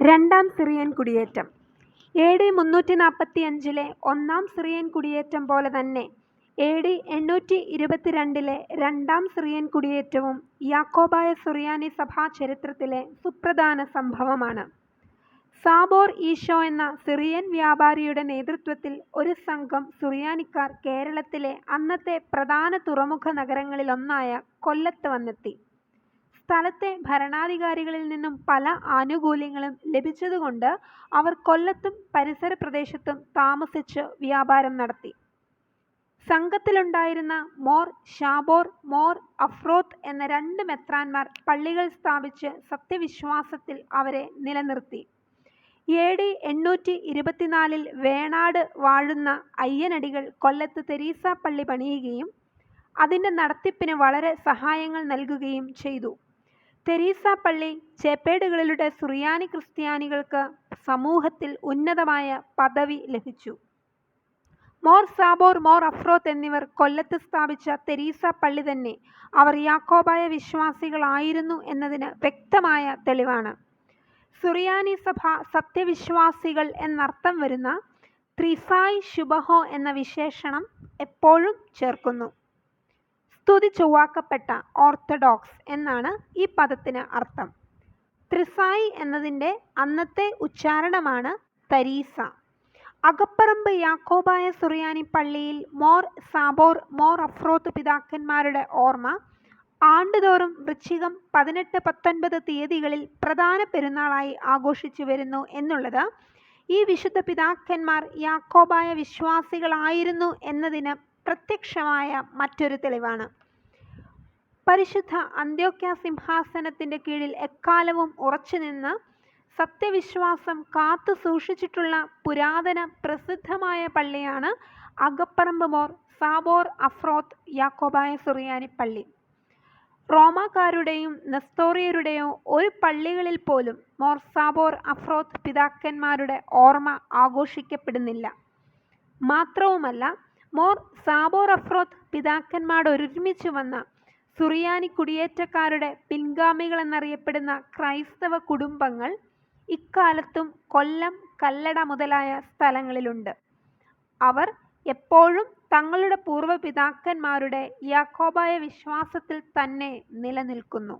രണ്ടാം സിറിയൻ കുടിയേറ്റം A D മുന്നൂറ്റി നാൽപ്പത്തി അഞ്ചിലെ ഒന്നാം സിറിയൻ കുടിയേറ്റം പോലെ തന്നെ എ ഡി എണ്ണൂറ്റി ഇരുപത്തിരണ്ടിലെ രണ്ടാം സിറിയൻ കുടിയേറ്റവും യാക്കോബായ സുറിയാനി സഭാ ചരിത്രത്തിലെ സുപ്രധാന സംഭവമാണ്. സാബോർ ഈശോ എന്ന സിറിയൻ വ്യാപാരിയുടെ നേതൃത്വത്തിൽ ഒരു സംഘം സുറിയാനിക്കാർ കേരളത്തിലെ അന്നത്തെ പ്രധാന തുറമുഖ നഗരങ്ങളിലൊന്നായ കൊല്ലത്ത് വന്നെത്തി. സ്ഥലത്തെ ഭരണാധികാരികളിൽ നിന്നും പല ആനുകൂല്യങ്ങളും ലഭിച്ചതുകൊണ്ട് അവർ കൊല്ലത്തും പരിസര പ്രദേശത്തും താമസിച്ച് വ്യാപാരം നടത്തി. സംഘത്തിലുണ്ടായിരുന്ന മോർ ഷാബോർ മോർ അഫ്രോത്ത് എന്ന രണ്ട് മെത്രാന്മാർ പള്ളികൾ സ്ഥാപിച്ച് സത്യവിശ്വാസത്തിൽ അവരെ നിലനിർത്തി. എ ഡി എണ്ണൂറ്റി ഇരുപത്തിനാലിൽ വേണാട് വാഴുന്ന അയ്യനടികൾ കൊല്ലത്ത് തെരീസ പള്ളി പണിയുകയും അതിന്റെ നടത്തിപ്പിന് വളരെ സഹായങ്ങൾ നൽകുകയും ചെയ്തു. തെരേസാപ്പള്ളി ചേപ്പേടുകളിലൂടെ സുറിയാനി ക്രിസ്ത്യാനികൾക്ക് സമൂഹത്തിൽ ഉന്നതമായ പദവി ലഭിച്ചു. മോർ സാബോർ, മോർ അഫ്രോത്ത് എന്നിവർ കൊല്ലത്ത് സ്ഥാപിച്ച തെരീസ പള്ളി തന്നെ അവർ യാക്കോബായ വിശ്വാസികളായിരുന്നു എന്നതിന് വ്യക്തമായ തെളിവാണ്. സുറിയാനി സഭ സത്യവിശ്വാസികൾ എന്നർത്ഥം വരുന്ന ത്രിസായ് ശുഭഹോ എന്ന വിശേഷണം എപ്പോഴും ചേർക്കുന്നു. സ്തുതി ചൊവ്വാക്കപ്പെട്ട ഓർത്തഡോക്സ് എന്നാണ് ഈ പദത്തിന് അർത്ഥം. ത്രിസായി എന്നതിന്റെ അന്നത്തെ ഉച്ചാരണമാണ് തരീസ. അകപ്പറമ്പ് യാക്കോബായ സുറിയാനി പള്ളിയിൽ മോർ സാബോർ, മോർ അഫ്രോത്ത് പിതാക്കന്മാരുടെ ഓർമ്മ ആണ്ടുതോറും വൃശ്ചികം പതിനെട്ട്, പത്തൊൻപത് തീയതികളിൽ പ്രധാന പെരുന്നാളായി ആഘോഷിച്ചു വരുന്നു എന്നുള്ളത് ഈ വിശുദ്ധ പിതാക്കന്മാർ യാക്കോബായ വിശ്വാസികളായിരുന്നു എന്നതിന് പ്രത്യക്ഷമായ മറ്റൊരു തെളിവാണ്. പരിശുദ്ധ അന്ത്യോക്യ സിംഹാസനത്തിന്റെ കീഴിൽ എക്കാലവും ഉറച്ചുനിന്ന് സത്യവിശ്വാസം കാത്തു സൂക്ഷിച്ചിട്ടുള്ള പുരാതന പ്രസിദ്ധമായ പള്ളിയാണ് അകപ്പറമ്പ് മോർ സാബോർ അഫ്രോത്ത് യാക്കോബായ സുറിയാനി പള്ളി. റോമാക്കാരുടെയും നെസ്തോറിയരുടെയോ ഒരു പള്ളികളിൽ പോലും മോർ സാബോർ അഫ്രോത്ത് പിതാക്കന്മാരുടെ ഓർമ്മ ആഘോഷിക്കപ്പെടുന്നില്ല. മാത്രവുമല്ല മോർ സാബോർ അഫ്രോത്ത് പിതാക്കന്മാരോടൊരുമിച്ച് വന്ന സുറിയാനി കുടിയേറ്റക്കാരുടെ പിൻഗാമികൾ എന്നറിയപ്പെടുന്ന ക്രൈസ്തവ കുടുംബങ്ങൾ ഇക്കാലത്തും കൊല്ലം, കല്ലട മുതലായ സ്ഥലങ്ങളിലുണ്ട്. അവർ എപ്പോഴും തങ്ങളുടെ പൂർവപിതാക്കന്മാരുടെ യാക്കോബായ വിശ്വാസത്തിൽ തന്നെ നിലനിൽക്കുന്നു.